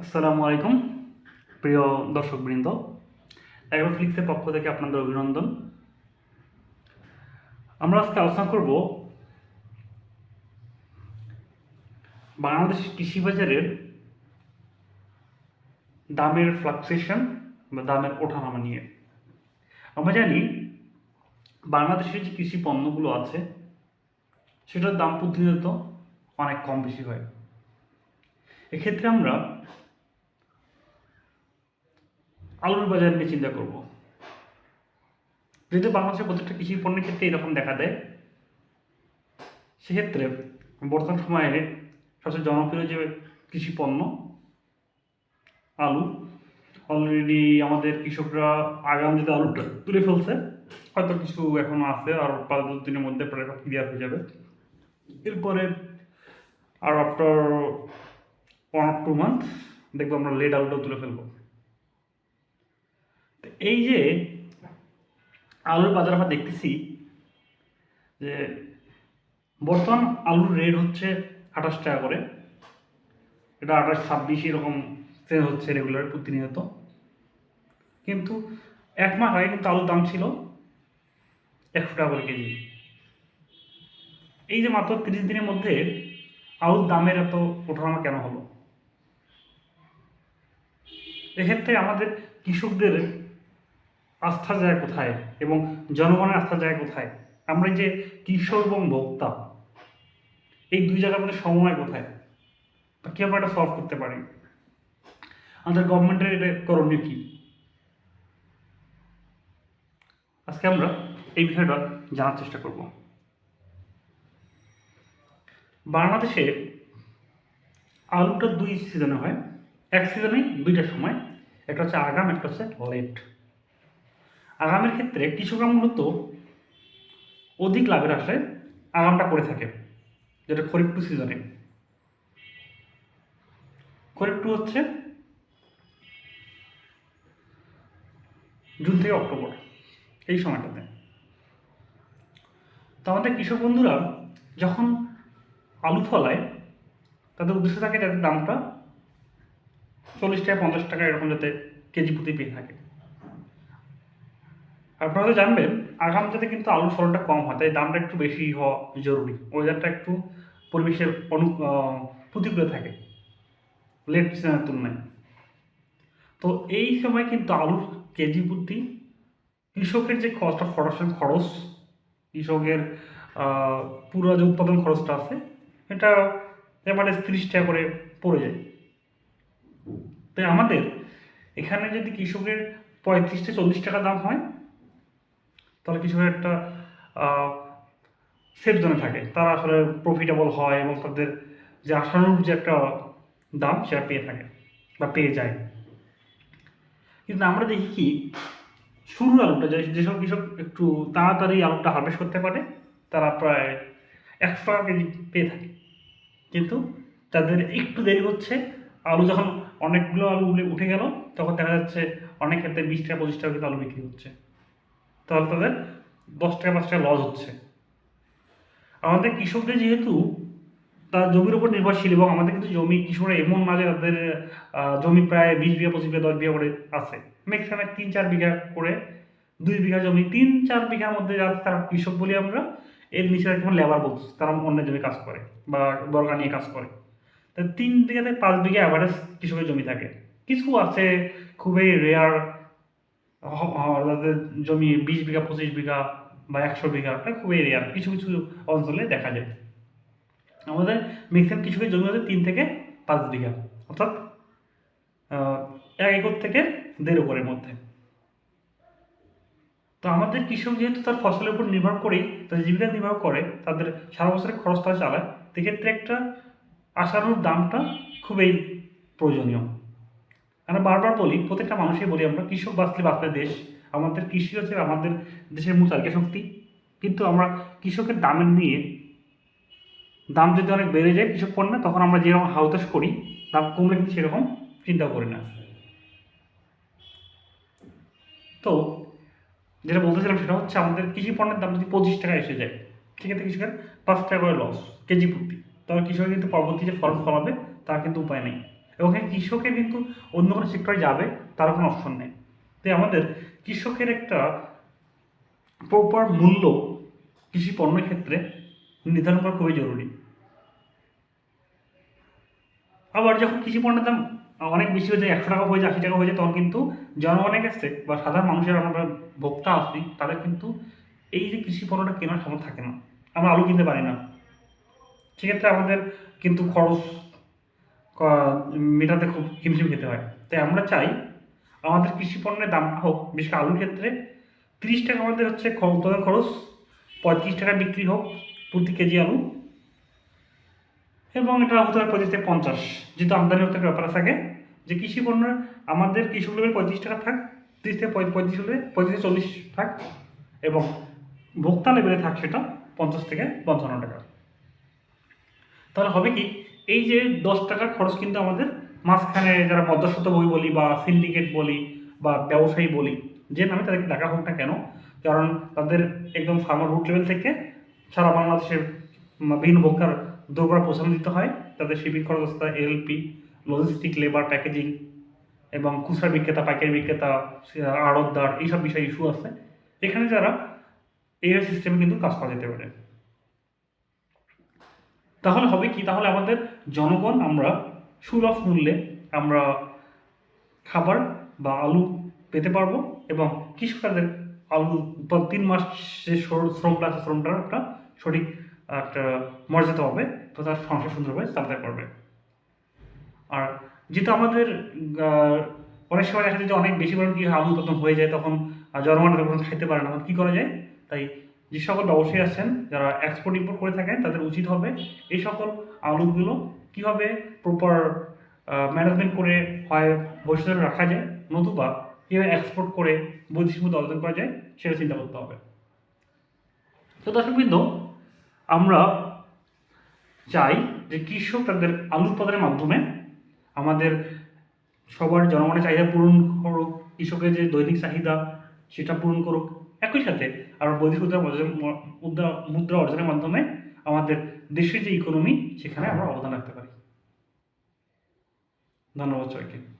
আসসালামু আলাইকুম, প্রিয় দর্শকবৃন্দ। অ্যাগ্রোফ্লিক্সের পক্ষ থেকে আপনাদের অভিনন্দন। আমরা আজকে আলোচনা করব বাংলাদেশ কৃষি বাজারের দামের ফ্লাকচুয়েশন বা দামের ওঠানামা নিয়ে। আমরা জানি বাংলাদেশের যে কৃষি পণ্যগুলো আছে, সেটার দাম প্রতিনিয়ত অনেক কম বেশি হয়। এক্ষেত্রে আমরা আলুর বাজার নিয়ে চিন্তা করব। যেহেতু বাংলাদেশের প্রত্যেকটা কৃষি পণ্যের ক্ষেত্রে এরকম দেখা দেয় সেক্ষেত্রে বর্তমান সময়ে সবচেয়ে জনপ্রিয় যে কৃষি পণ্য আলু অলরেডি আমাদের কৃষকরা আগাম যদি আলুটা। তুলে ফেলছে হয়তো কিছু এখনও আছে আর পাঁচ দশ দিনের মধ্যে প্রায় সব ক্লিয়ার হয়ে যাবে। এরপরে আর after one of two month দেখব আমরা লেট আলুটাও তুলে ফেলব। এই যে আলুর বাজার আমরা দেখতেছি যে বর্তমান আলুর রেট হচ্ছে আঠাশ টাকা করে। এটা আঠাশ, ছাব্বিশ এরকম সেল হচ্ছে রেগুলার প্রতিনিয়ত। কিন্তু এক মাস আগে কিন্তু আলুর দাম ছিল একশো টাকা করে কেজি। এই যে মাত্র তিরিশ দিনের মধ্যে আলুর দামের এত ওঠানামা কেন হলো? এক্ষেত্রে আমাদের কৃষকদের আস্থা যায় কোথায় এবং জনগণের আস্থা যায় কোথায়? আমরা যে কৃষক এবং ভোক্তা এই দুই জায়গার মধ্যে সমন্বয় কোথায়? বা কী আমরা এটা সলভ করতে পারি? আমাদের গভর্নমেন্টের এটা করণীয় কী? আজকে আমরা এই বিষয়টা জানার চেষ্টা করব। বাংলাদেশে আলুটা দুই সিজনে হয়, এক সিজনে দুইটা সময়, একটা হচ্ছে আগাম, একটা হচ্ছে লেট আগামের ক্ষেত্রে কৃষকরা মূলত অধিক লাভের আশায় আগামটা করে থাকে, যেটা খরিফ টু সিজনে। খরিফ টু হচ্ছে জুন থেকে অক্টোবর, এই সময়টাতে। তো আমাদের কৃষক বন্ধুরা যখন আলু ফলায়, তাদের উদ্দেশ্য থাকে যাতে দামটা চল্লিশ টাকা পঞ্চাশ টাকা এরকম যাতে কেজি প্রতি পেয়ে থাকে। আপনারা তো জানবেন, আগাম যাতে কিন্তু আলুর ফলনটা কম হয়, তাই দামটা একটু বেশি হওয়া জরুরি। ওয়েদারটা একটু পরিবেশের অনু প্রতিকূলে থাকে লেট সিজনের তুলনায়। তো এই সময় কিন্তু আলুর কেজি প্রতি কৃষকের যে অফ প্রোডাকশন খরচ, কৃষকের পুরো যে উৎপাদন খরচটা আছে, এটা এবারে তিরিশ টাকা করে পড়ে যায়। তাই আমাদের এখানে যদি কৃষকের পঁয়ত্রিশ থেকে চল্লিশ টাকা দাম হয় তাহলে কৃষকের একটা সেফ জোনে থাকে। তারা আসলে প্রফিটেবল হয় এবং তাদের যে আশানুরূপ যে একটা দাম সেটা পেয়ে থাকে বা পেয়ে যায়। কিন্তু আমরা দেখি কি, শুরুর আলুটা যেসব কৃষক একটু তাড়াতাড়ি আলুটা হারভেস্ট করতে পারে, তারা প্রায় একশো টাকা কেজি পেয়ে থাকে। কিন্তু তাদের একটু দেরি হচ্ছে, আলু যখন অনেকগুলো আলু উঠে গেল, তখন দেখা যাচ্ছে অনেক ক্ষেত্রে বিশ টাকা, পঁচিশ টাকা কিন্তু আলু বিক্রি হচ্ছে। তাহলে তাদের দশ টাকা, পাঁচ টাকা লস হচ্ছে। আমাদের কৃষকদের যেহেতু তার জমির উপর নির্ভরশীল এবং আমাদের কিন্তু জমি, কৃষকরা এমন না যে তাদের জমি প্রায় বিশ বিঘা, পঁচিশ বিঘা, দশ বিঘা করে আছে। ম্যাক্সিমাম তিন, চার বিঘা করে দুই বিঘা জমি, তিন, চার বিঘার মধ্যে যারা তারা কৃষক বলি আমরা, এর নিচে যেমন লেবার বলছে তারা অন্য জমি কাজ করে বা দরকার নিয়ে কাজ করে। তা তিন বিঘাতে পাঁচ বিঘা অ্যাভারেজ কৃষকের জমি থাকে। কিছু আছে খুবই রেয়ার জমি বিশ বিঘা, পঁচিশ বিঘা বা একশো বিঘা এটা খুবই রেয়ার কিছু কিছু অঞ্চলে দেখা যায়। আমাদের ম্যাক্সিমাম কিছু কিছু জমি হচ্ছে তিন থেকে পাঁচ বিঘা, অর্থাৎ এক একর থেকে দেড় একরের মধ্যে। তো আমাদের কৃষক যেহেতু তার ফসলের উপর নির্ভর করেই, তাদের জীবিকা নির্ভর করে, তাদের সারা বছরের খরচ তারা চালায়, সেক্ষেত্রে একটা আশানুর দামটা খুবই প্রয়োজনীয়। আমরা বারবার বলি, প্রত্যেকটা মানুষই বলি আমরা কৃষক বাঁচলে বাঁচলে দেশ, আমাদের কৃষি হচ্ছে আমাদের দেশের মূল চালিকা শক্তি। কিন্তু আমরা কৃষকের দামের নিয়ে দাম যদি অনেক বেড়ে যায় কৃষক পণ্যে, তখন আমরা যেরকম হাউতাস করি, দাম কমলে কিন্তু সেরকম চিন্তা করি না। তো যেটা বলতেছিলাম সেটা হচ্ছে আমাদের কৃষি পণ্যের দাম যদি পঁচিশ টাকা এসে যায়, সেক্ষেত্রে কৃষকের পাঁচ টাকা করে লস কেজি প্রতি। তবে কৃষকের কিন্তু পরবর্তী যে ফলন ফলাবে তার কিন্তু উপায় নেই। এবং এখানে কৃষকের কিন্তু অন্য কোনো সেক্টরে যাবে, তার কোনো অপশন নেই। তাই আমাদের কৃষকের একটা প্রপার মূল্য কৃষি পণ্যের ক্ষেত্রে নির্ধারণ করা খুবই জরুরি। আবার যখন কৃষি পণ্যের দাম অনেক বেশি হয়ে যায়, একশো টাকা হয়ে যায়, আশি টাকা হয়ে যায়, তখন কিন্তু জনগণের কাছে বা সাধারণ মানুষের আমরা ভোক্তা আসি, তাদের কিন্তু এই যে কৃষি পণ্যটা কেনার সামর্থ্য থাকে না। আমরা আলু কিনতে পারি না। সেক্ষেত্রে আমাদের কিন্তু খরচ মেটাতে খুব হিমশিম খেতে হয়। তাই আমরা চাই আমাদের কৃষি পণ্যের দামটা হোক, বিশেষ করে আলুর ক্ষেত্রে, তিরিশ টাকা আমাদের হচ্ছে উৎপাদন খরচ, পঁয়ত্রিশ টাকা বিক্রি হোক প্রতি কেজি আলু, এবং এটা হতে হবে পঁচিশ থেকে পঞ্চাশ। যেহেতু আমদানি হতে একটা ব্যাপার থাকে যে কৃষি পণ্যের আমাদের কৃষক লেভেল পঁয়ত্রিশ টাকা থাক, তিরিশ থেকে পঁয়ত্রিশ হলে পঁয়ত্রিশ থেকে চল্লিশ থাক, এবং ভোক্তা লেভেলে থাক সেটা পঞ্চাশ থেকে পঞ্চান্ন টাকা। তাহলে হবে কি? এই যে দশ টাকার খরচ কিন্তু আমাদের মাঝখানে যারা মধ্যস্থতা বই বলি বা সিন্ডিকেট বলি বা ব্যবসায়ী বলি, যে নামে তাদেরকে ডাকা হোক না কেন, কারণ তাদের একদম ফার্মার রুট লেভেল থেকে সারা বাংলাদেশের বিভিন্ন ভোক্তার দোরগোড়া পৌঁছানো দিতে হয়। তাদের শিপিং খরচ এলপি লজিস্টিক লেবার প্যাকেজিং এবং খুচরা বিক্রেতা, পাইকারি বিক্রেতা, আড়তদার, এইসব বিষয়ে ইস্যু আছে। এখানে যারা এই সিস্টেমে কিন্তু কাজ করা যেতে পারে। তাহলে হবে কি? তাহলে আমাদের জনগণ আমরা সুলভ মূল্যে আমরা খাবার বা আলু পেতে পারব এবং কৃষকদের আলু তিন মাস যে শ্রমটা আছে, শ্রমটার একটা সঠিক একটা মর্যাদা হবে তো তার সংসার সুন্দরভাবে চালাতে পারবে। আর যেহেতু আমাদের অনেক সময় দেখা যায় যে অনেক বেশি পরিমাণ কি আলু উৎপাদন হয়ে যায়, তখন জনগণ তখন খাইতে পারে না। তখন কী করা যায়? তাই যে সকল ব্যবসায়ী আছেন, যারা এক্সপোর্ট ইম্পোর্ট করে থাকেন, তাদের উচিত হবে এই সকল আলুগুলো কীভাবে প্রপার ম্যানেজমেন্ট করে হয়, ভবিষ্যতে রাখা যায়, নতুবা কীভাবে এক্সপোর্ট করে বৈদেশিক মুদ্রা অর্জন করা যায়, সেটা চিন্তা করতে হবে। তো দর্শকবৃন্দ, আমরা চাই যে কৃষক তাদের আলু উৎপাদনের মাধ্যমে আমাদের সবার জনগণের চাহিদা পূরণ করুক, কৃষকের যে দৈনিক চাহিদা, সেটা পূরণ করুক। একই সাথে আমরা বৈদেশিক অর্জন- মুদ্রা মুদ্রা অর্জনের মাধ্যমে আমাদের দেশের যে ইকোনমি সেখানে আমরা অবদান রাখতে পারি। ধন্যবাদ সবাইকে।